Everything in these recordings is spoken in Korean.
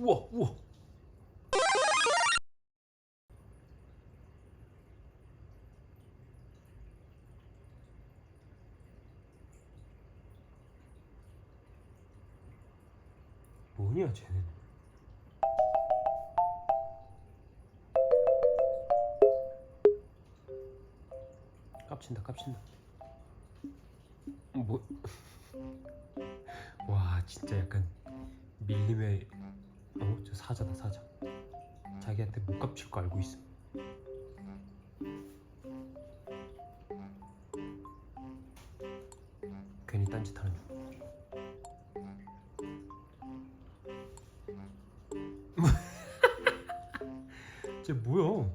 우와 우와. 뭐냐 쟤는. 깝친다 깝친다. 뭐? 와 진짜 약간 밀림의 사자다 사자. 자기한테 못 깝칠 거 알고 있어. 괜히 딴짓하는 중. 쟤 뭐야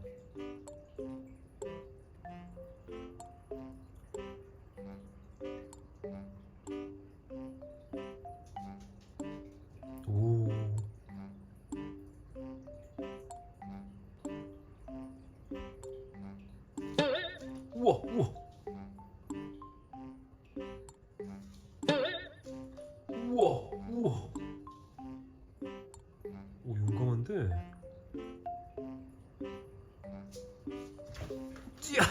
우와 우와 우와 우와 오 용감한데 찌야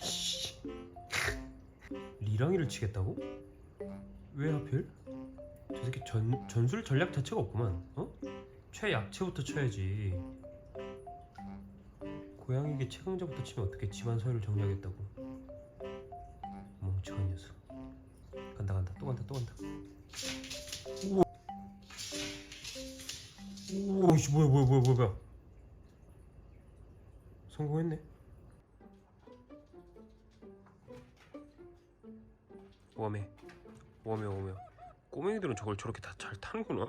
씨. 리랑이를 치겠다고? 왜 하필? 저 새끼 전, 전술 전략 자체가 없구만 어? 최약체부터 쳐야지 고양이에게 최강자부터 치면 어떻게 집안 서열을 정리하겠다고 또 간다 또 간다. 우와 우와 씨 뭐야 뭐야 뭐야 뭐야. 성공했네. 웜해 웜해 웜해 꼬맹이들은 저걸 저렇게 다 잘 타는구나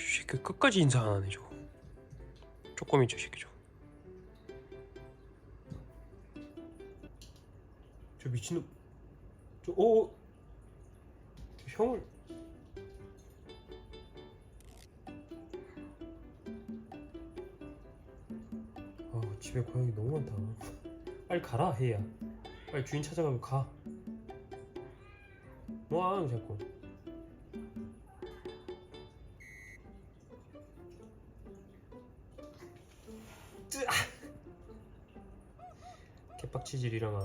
저 새끼 끝까지 인사 안 하네 저거. 쪼꼬미 저 새끼 저거 저 미친놈. 저 어? 저 형을. 아 집에 고양이 너무 많다. 빨리 가라 혜야. 빨리 주인 찾아가고 가. 뭐하는 자꾸 뜨아! 개빡치지 리랑아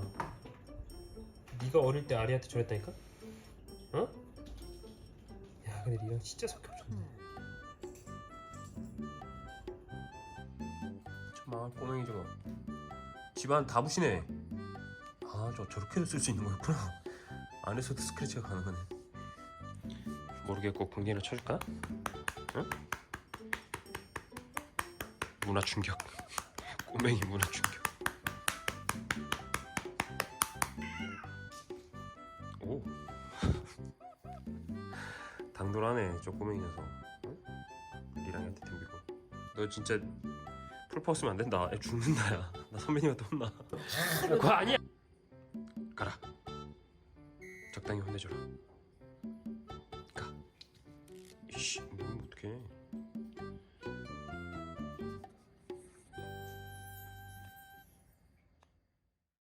네가 어릴 때 아리한테 저랬다니까? 어? 야 근데 리랑 진짜 성격 좋네 저 망할 꼬맹이 저거 집안 다 부시네 아 저 저렇게도 쓸 수 있는 거였구나 안에서도 스크래치가 가능하네 모르겠고 광대나 쳐줄까? 응? 문화 충격. 꼬맹이 문화 충격. 오. 당돌하네 저 꼬맹이 녀석. 응? 리랑이한테 덤비고. 너 진짜 쓰면 안 된다. 애 죽는다 야 나 선배님한테 혼나. 그거 아니야. 가라. 적당히 혼내줘라. 가. 이씨 뭐 어떡해